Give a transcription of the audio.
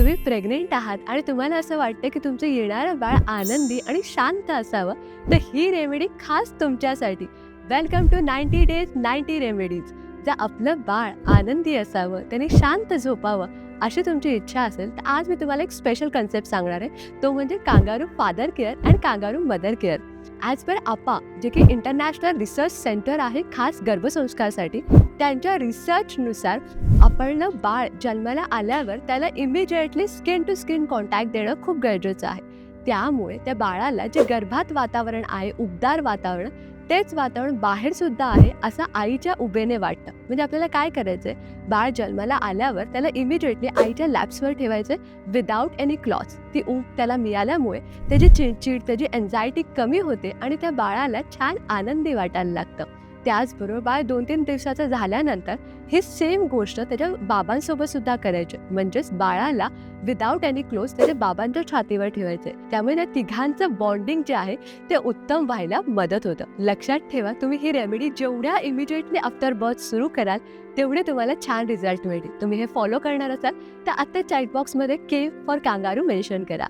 तुम्ही प्रेग्नेंट आहात आणि तुम्हाला असं वाटतं की तुमचं येणारं बाळ आनंदी आणि शांत असावं तर ही रेमेडी खास तुमच्यासाठी. Welcome to ninety days ninety remedies जर आपलं बाळ आनंदी असावं त्याने शांत झोपावं अशी तुमची इच्छा असेल तर आज मी तुम्हाला एक स्पेशल कन्सेप्ट सांगणार आहे. तो म्हणजे kangaroo father care and kangaroo mother care as per आपा जे की इंटरनॅशनल रिसर्च सेंटर आहे खास गर्भसंस्कारसाठी त्यांच्या रिसर्चनुसार आपण बाळ जन्माला आल्यावर त्याला immediately skin to skin contact देणं खूप गरजेचं आहे. त्यामुळे त्या बाळाला जे गर्भात वातावरण आहे उबदार वातावरण तेच वातावरण बाहेर सुद्धा आहे असं आईच्या उभेने वाटतं. म्हणजे आपल्याला काय करायचं आहे बाळ जन्माला आल्यावर त्याला इमिजिएटली आईच्या लॅप्सवर ठेवायचं विदाऊट एनी क्लॉथ ती ऊब त्याला मिळाल्यामुळे त्याची चिडचिड त्याची एन्झायटी कमी होते आणि त्या बाळाला छान आनंदी वाटायला लागतं. त्याचबरोबर बाळ दोन तीन दिवसाचं झाल्यानंतर ही सेम गोष्ट त्याच्या बाबांसोबत सुद्धा करायचे. म्हणजेच बाळाला विदाऊट एनी क्लोज त्याच्या बाबांच्या छातीवर ठेवायचे. त्यामुळे त्या तिघांचं बॉन्डिंग जे आहे ते उत्तम व्हायला मदत होतं. लक्षात ठेवा तुम्ही ही रेमेडी जेवढ्या इमिजिएटली आफ्टर बर्थ सुरू कराल तेवढे तुम्हाला छान रिझल्ट मिळतील. तुम्ही हे फॉलो करणार असाल तर आत्ता चॅटबॉक्समध्ये के फॉर कांगारू मेन्शन करा.